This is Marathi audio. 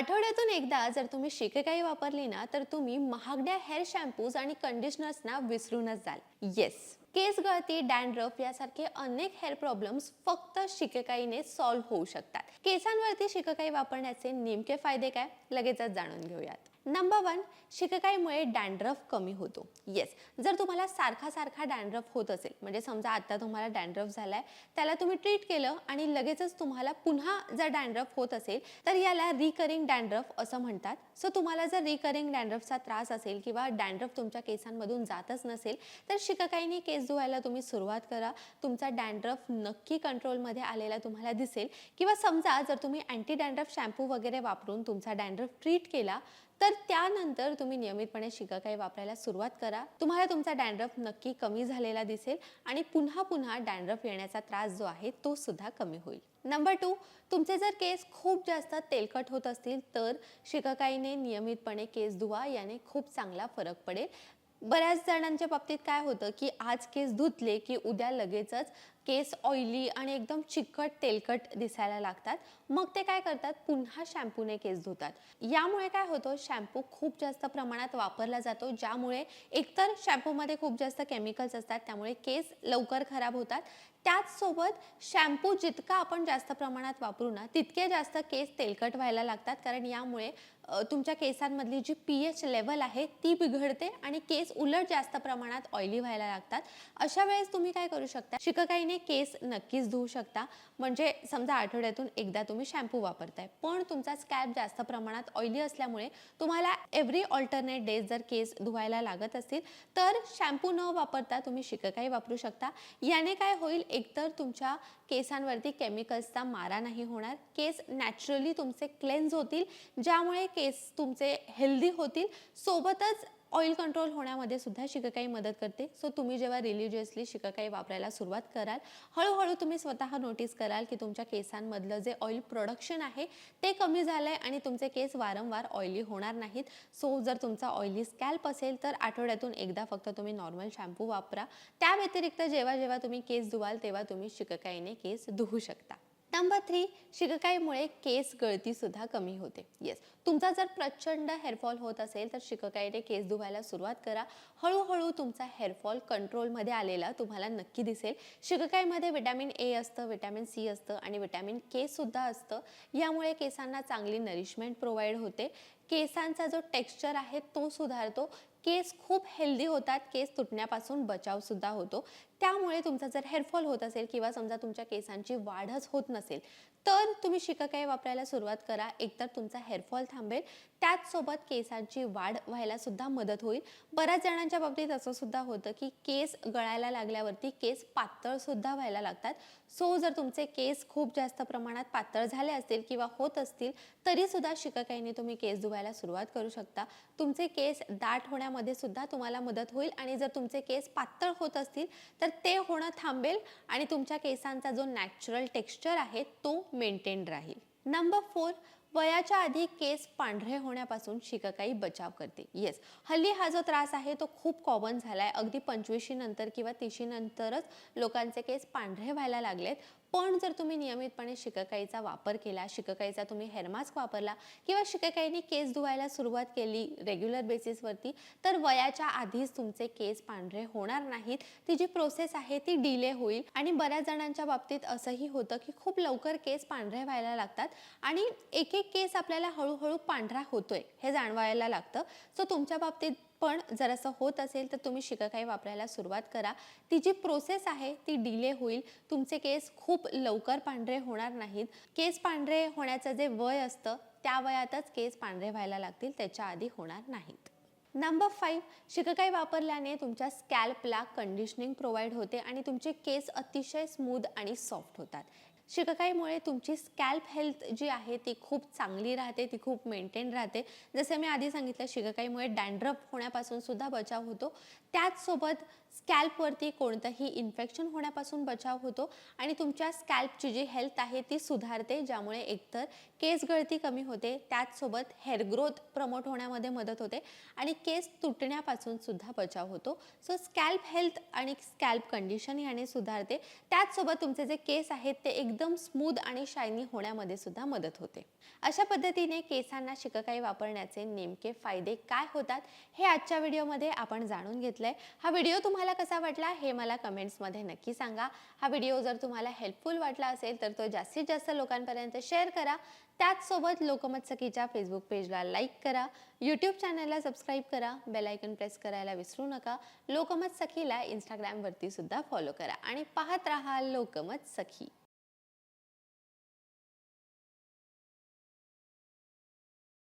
आठवड्यातून एकदा जर तुम्ही शिकेकाई वापरली ना तर तुम्ही महागड्या हेअर शॅम्पूज आणि कंडिशनर्सना विसरूनच जाल. येस केस गळती डॅन्ड्रफ यासारखे अनेक हेअर प्रॉब्लेम्स फक्त शिकेकाईने सॉल्व्ह होऊ शकतात. केसांवरती शिकेकाई वापरण्याचे नेमके फायदे काय? लगेचच जाणून घेऊयात. नंबर वन शिकेकाईमुळे डॅन्ड्रफ कमी होतो. येस जर तुम्हाला सारखा सारखा डॅन्ड्रफ होत असेल म्हणजे समजा आता तुम्हाला डॅन्ड्रफ झालाय त्याला तुम्ही ट्रीट केलं आणि लगेचच तुम्हाला पुन्हा जर डॅन्ड्रफ होत असेल तर याला रिकरिंग डॅन्ड्रफ असं म्हणतात. सो तुम्हाला जर रिकरिंग डॅन्ड्रफचा त्रास असेल किंवा डॅन्ड्रफ तुमच्या केसांमधून जातच नसेल तर शिकाकाईने केस धुवायला तुम्ही सुरुवात करा. तुमचा डॅन्ड्रफ नक्की कंट्रोलमध्ये आलेला तुम्हाला दिसेल. किंवा समजा जर तुम्ही अँटी डॅन्ड्रफ शॅम्पू वगैरे वापरून तुमचा डॅन्ड्रफ ट्रीट केला तर त्यानंतर तुम्ही नियमितपणे शिकाकाई वापरायला सुरुवात करा. तुम्हाला तुमचा डॅन्ड्रफ नक्की कमी झालेला दिसेल आणि पुन्हा पुन्हा डॅन्ड्रफ येण्याचा त्रास जो आहे तो सुद्धा कमी होईल. नंबर टू तुमचे जर केस खूप जास्त तेलकट होत असतील तर शिकाकाईने नियमितपणे केस धुवा याने खूप चांगला फरक पडेल. बऱ्याच जणांच्या बाबतीत काय होतं की आज केस धुतले की उद्या लगेचच केस ऑइली आणि एकदम चिकट तेलकट दिसायला लागतात. मग ते काय करतात? पुन्हा शॅम्पूने केस धुतात. यामुळे काय होतं? शॅम्पू खूप जास्त प्रमाणात वापरला जातो ज्यामुळे एकतर शॅम्पूमध्ये खूप जास्त केमिकल्स असतात त्यामुळे केस लवकर खराब होतात. त्याचसोबत शॅम्पू जितका आपण जास्त प्रमाणात वापरू ना तितके जास्त केस तेलकट व्हायला लागतात. कारण यामुळे तुमच्या केसांमधली जी पी एच लेवल आहे ती बिघडते आणि केस उलट जास्त प्रमाणात ऑइली व्हायला लागतात. अशा वेळेस तुम्ही काय करू शकता? शिककाईने केस नक्कीच धुवू शकता. म्हणजे समजा आठवड्यातून एकदा तुम्ही शॅम्पू वापरताय. पण तुमचा स्कॅल्प जास्त प्रमाणात ऑइली असल्यामुळे तुम्हाला एव्हरी ऑल्टरनेट डेज जर केस धुवायला लागत असतील तर शॅम्पू न वापरता तुम्ही शिककाई वापरू शकता. याने काय होईल? एकतर तुमच्या केसांवरती केमिकल्सचा मारा नाही होणार. केस नॅचरली तुमचे क्लेन्झ होतील. ज्यामुळे केस तुमचे हेल्दी होतील सोबतच ऑइल कंट्रोल होण्यामध्ये सुद्धा शिककाई मदत करते. सो तुम्ही जेव्हा रिलिजियसली शिककाई वापरायला सुरुवात कराल हळूहळू तुम्ही स्वतः नोटीस कराल की तुमच्या केसांमधलं जे ऑइल प्रोडक्शन आहे ते कमी झालं आहे आणि तुमचे केस वारंवार ऑइली होणार नाहीत. सो जर तुमचा ऑइली स्कॅल्प असेल तर आठवड्यातून एकदा फक्त तुम्ही नॉर्मल शॅम्पू वापरा. त्या व्यतिरिक्त जेव्हा जेव्हा तुम्ही केस धुवाल तेव्हा तुम्ही शिककाईने केस धुवू शकता. नंबर थ्री शिककाईमुळे केस गळतीसुद्धा कमी होते. येस तुमचा जर प्रचंड हेअरफॉल होत असेल तर शिककाईने केस धुवायला सुरुवात करा. हळूहळू तुमचा हेअरफॉल कंट्रोलमध्ये आलेला तुम्हाला नक्की दिसेल. शिककाईमध्ये विटॅमिन ए असतं विटॅमिन सी असतं आणि विटॅमिन के सुद्धा असतं. यामुळे केसांना चांगली नरिशमेंट प्रोव्हाइड होते. केसांचा जो टेक्स्चर आहे तो सुधारतो. केस खूप हेल्दी होतात. केस तुटण्यापासून बचाव सुद्धा होतो. त्यामुळे तुमचा जर हेअरफॉल होत असेल किंवा समजा तुमच्या केसांची वाढच होत नसेल तर तुम्ही शिकाकाई वापरायला सुरुवात करा. एकतर तुमचा हेअरफॉल थांबेल. त्याचसोबत केसांची वाढ व्हायला सुद्धा मदत होईल. बऱ्याच जणांच्या बाबतीत असं सुद्धा होतं की केस गळायला लागल्यावरती केस पातळ सुद्धा व्हायला लागतात. सो जर तुमचे केस खूप जास्त प्रमाणात पातळ झाले असतील किंवा होत असतील तरी सुद्धा शिककाईने तुम्ही केस धुवायला सुरुवात करू शकता. तुमचे केस दाट होण्यामध्ये सुद्धा तुम्हाला मदत होईल आणि जर तुमचे केस पातळ होत असतील तर तर ते होणं थांबेल आणि तुमच्या केसांचा जो नॅचरल टेक्स्चर आहे तो मेंटेन राहील. नंबर फोर वयाच्या आधी केस पांढरे होण्यापासून शिकाकाई बचाव करते. येस हल्ली हा जो त्रास आहे तो खूप कॉमन झाला आहे अगदी पंचवीशी नंतर किंवा तीशी नंतरच लोकांचे केस पांढरे व्हायला लागलेत. पण जर तुम्ही नियमितपणे शिककाईचा वापर केला शिककाईचा तुम्ही हेअरमास्क वापरला किंवा शिककाईने केस धुवायला सुरुवात केली रेग्युलर बेसिसवरती तर वयाच्या आधीच तुमचे केस पांढरे होणार नाहीत. ती जी प्रोसेस आहे ती डिले होईल आणि बऱ्याच जणांच्या बाबतीत असंही होतं की खूप लवकर केस पांढरे व्हायला लागतात आणि एक एक केस आपल्याला हळूहळू पांढरा होतोय हे जाणवायला लागतं. सो तुमच्या बाबतीत पण जर असं होत असेल तर तुम्ही शिककाई वापरायला सुरुवात करा. ती जी प्रोसेस आहे ती डिले होईल. तुमचे केस खूप लवकर पांढरे होणार नाहीत. केस पांढरे होण्याचं जे वय असतं त्या वयातच केस पांढरे व्हायला लागतील त्याच्या आधी होणार नाहीत. नंबर फाईव्ह शिककाई वापरल्याने तुमच्या स्कॅल्पला कंडिशनिंग प्रोव्हाइड होते आणि तुमचे केस अतिशय स्मूद आणि सॉफ्ट होतात. शिककाईमुळे तुमची स्कॅल्प हेल्थ जी आहे ती खूप चांगली राहते ती खूप मेंटेन राहते. जसे मी आधी सांगितलं शिककाईमुळे डॅन्ड्रफ होण्यापासून सुद्धा बचाव होतो. त्याचसोबत स्कॅल्पवरती कोणतंही इन्फेक्शन होण्यापासून बचाव होतो आणि तुमच्या स्कॅल्पची जी हेल्थ आहे ती सुधारते ज्यामुळे एकतर केस गळती कमी होते त्याचसोबत हेअर ग्रोथ प्रमोट होण्यामध्ये मदत होते आणि केस तुटण्यापासून सुद्धा बचाव होतो. सो स्कॅल्प हेल्थ आणि स्कॅल्प कंडिशन याने सुधारते. त्याचसोबत तुमचे जे केस आहेत ते एकदम स्मूथ आणि शायनी होण्यामध्ये सुद्धा मदत होते. अशा पद्धतीने केसांना शिककाई वापरण्याचे नेमके फायदे काय होतात हे आजच्या व्हिडिओमध्ये आपण जाणून घेतलंय. हा व्हिडिओ तुम्हाला कसा वाटला हे मला कमेंट्समध्ये नक्की सांगा. हा व्हिडिओ जर तुम्हाला हेल्पफुल वाटला असेल तर तो जास्तीत जास्त लोकांपर्यंत शेअर करा. त्याचसोबत लोकमत सखीच्या फेसबुक पेजला लाईक करा. यूट्यूब चॅनलला सबस्क्राईब करा. बेल आयकन प्रेस करायला विसरू नका. लोकमत सखीला इंस्टाग्रामवरती सुद्धा फॉलो करा. आणि पाहत राहा लोकमत सखी